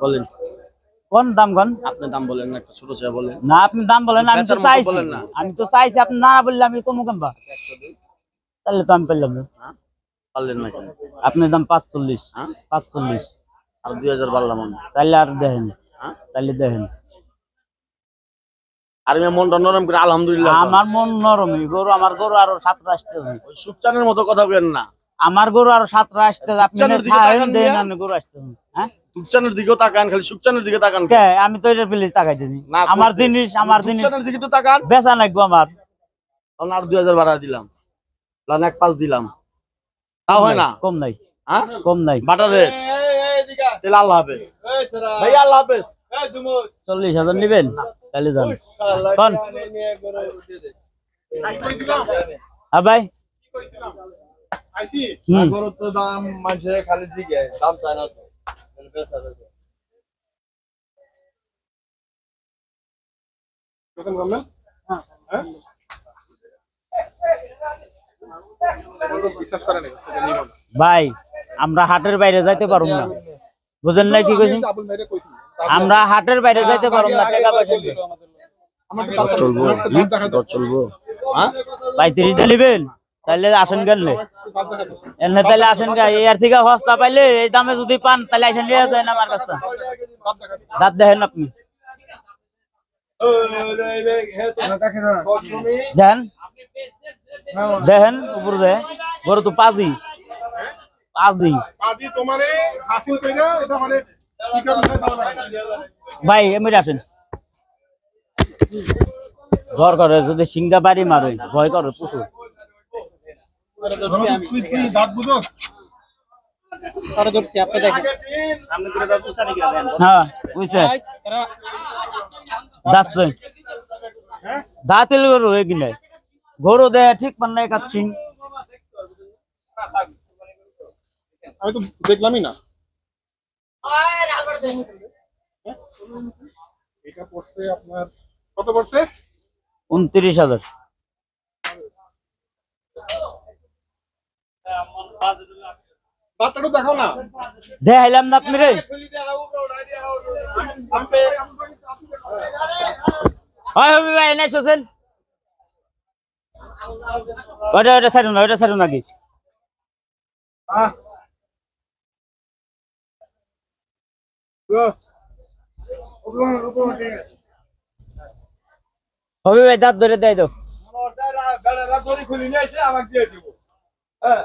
বলেন। কোন দাম কোন? আপনি দাম বলেন না একটা ছোট চেয়ে বলেন। না আপনি দাম বলেন আমি তো চাইছি। না। আমি তো চাইছি আপনি না বললে আমি কমু কেমবা? তাহলে তো আমি পেলাম না। হ্যাঁ? পারলেন না কেন? আপনার দাম পাঁচচল্লিশ হ্যাঁ? পাঁচচল্লিশ। আর দুই হাজার পারলাম তাহলে আর দেখেন হ্যাঁ? তাহলে দেখেন। আর আমি মনটা নরম করে আলহামদুলিল্লাহ। আমার মন নরমই গরু আমার গরু আরও সাতটা আসতে সুপচানের মতো কথা বলেন না। আমার গরু আরও সাতটা আসতে। আপনি গরু আসতে দিকেও তাকান খালি সুপচানের দিকে তাকান কে? আমি তো এটা প্লিজ তাকাই দিনি। আমার জিনিস আমার জিনিস দিকে তো তাকান। বেচা আমার। তখন আর দুই হাজার বাড়া দিলাম। তখন এক পাঁচ দিলাম। তাও হয় না? কম নাই। হ্যাঁ? কম নাই। Butter rate. তাহলে আল্লাহ হাফেজ। ভাই আল্লাহ হাফেজ। চল্লিশ হাজার নিবেন? তাহলে যান। কোন? হ্যাঁ ভাই। হুম। গরুর তো দাম মানুষের খালি দিকে দাম চায় না ভাই আমরা হাটের বাইরে যাইতে পারব না। বুঝেন নাই কি কইছি? আমরা হাটের বাইরে যাইতে পারব না টাকা পয়সা দিয়ে। চলবো চলবো। হ্যাঁ পঁয়ত্রিশ দিয়ে নিবেন? তাহলে আসেন কেন এনে তাহলে আসেন কে এর থেকে সস্তা পাইলে এই দামে যদি পান তাহলে আসেন নিয়ে যায় আমার কাছে। দাঁত দেখেন আপনি। দেখেন। দেখেন উপর দে। গরু তো কারণে দাও লাগে ভাই এমনি আসেন। ঘর করে যদি সিঙ্গা বাড়ি মারে ভয় করে প্রচুর তুই কি দাঁত বুঝো হ্যাঁ বুঝছে দাঁতছে দাঁতিল গরু হয়ে কিনে গরু দে ঠিক পান নাই কাচ্ছি আমি তো দেখলামই না। এটা পড়ছে আপনার কত পড়ছে? উনত্রিশ হাজার। বাচ্চাটা দেখাও না। দেখাইলাম না আপনি রে। হয় হবে ভাই নাই শোষেন ওটা ওটা ছাড়ুন না ওটা ছাড়ুন নাকি হবে ভাই দাঁত ধরে দেয় তো। খুলি নিয়ে আমাকে দিয়ে দিব। হ্যাঁ।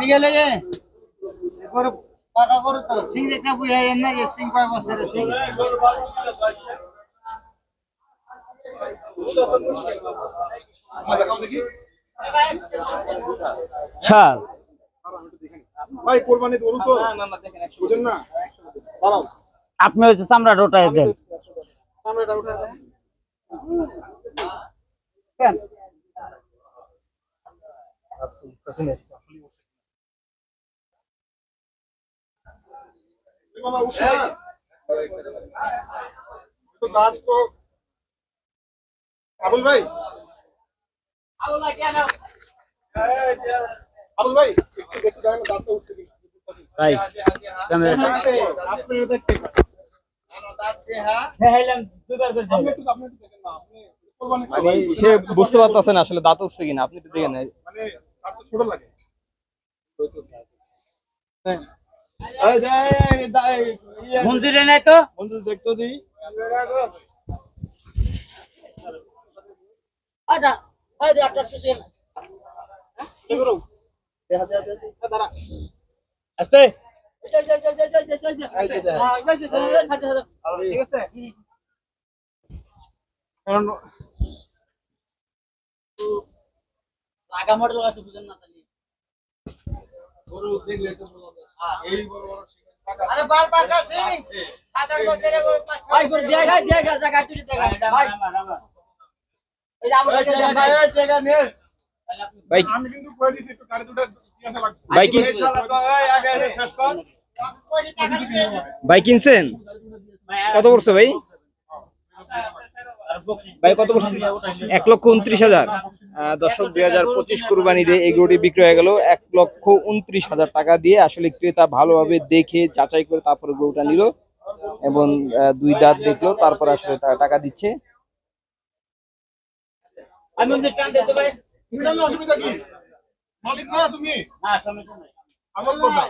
তো নাতি না চল্লিশ হয়ে গেছে ওই দেন দাঁত দেন ওই দেন দাঁতিল দাঁতিল দুই দাঁত ছাড় ভাই কোরবানি গরু তো। বুঝেন না? দাঁড়াও। আপনি হচ্ছে চামড়াটা ওটাই দেন। ক্যামেরাটা উঠে দেন তো গাছ তো আবুল ভাই আবুল ভাই একটু দেখতে দেখেন গাছটা উঠছে কিনা ভাই ক্যামেরাটা আপনি দেখতে দেখাইলাম দুইবার করে আপনি একটু আপনি একটু দেখেন না আপনি কোরবানি ভাই সে বুঝতে পারতেছে না আসলে দাঁত উঠছে কিনা আপনি একটু দেখেন মানে আপনার ছোট লাগে। মন্দিরে নাই তো? বন্ধু দেখতো দিই আস্তে। আগা মডেল আছে বুঝেন না তাহলে। দেখলে নে তো এই আগে এসে শেষ কর। ভাই কিনছেন? কত পড়ছে ভাই? ভাই কত পড়ছে এক লক্ষ উনত্রিশ হাজার। দর্শক দুই হাজার পঁচিশ কুরবানি দিয়ে এই গরুটি বিক্রি হয়ে গেল। এক লক্ষ উনত্রিশ হাজার টাকা দিয়ে আসলে ক্রেতা ভালোভাবে দেখে যাচাই করে তারপরে গরুটা নিল এবং আহ, দুই দাঁত দেখল তারপর আসলে টাকা দিচ্ছে। আমি ওদের টান দিতে ভাই এখানে অসুবিধা কি? মালিক না তুমি? না সমস্যা নাই। আমার কথা?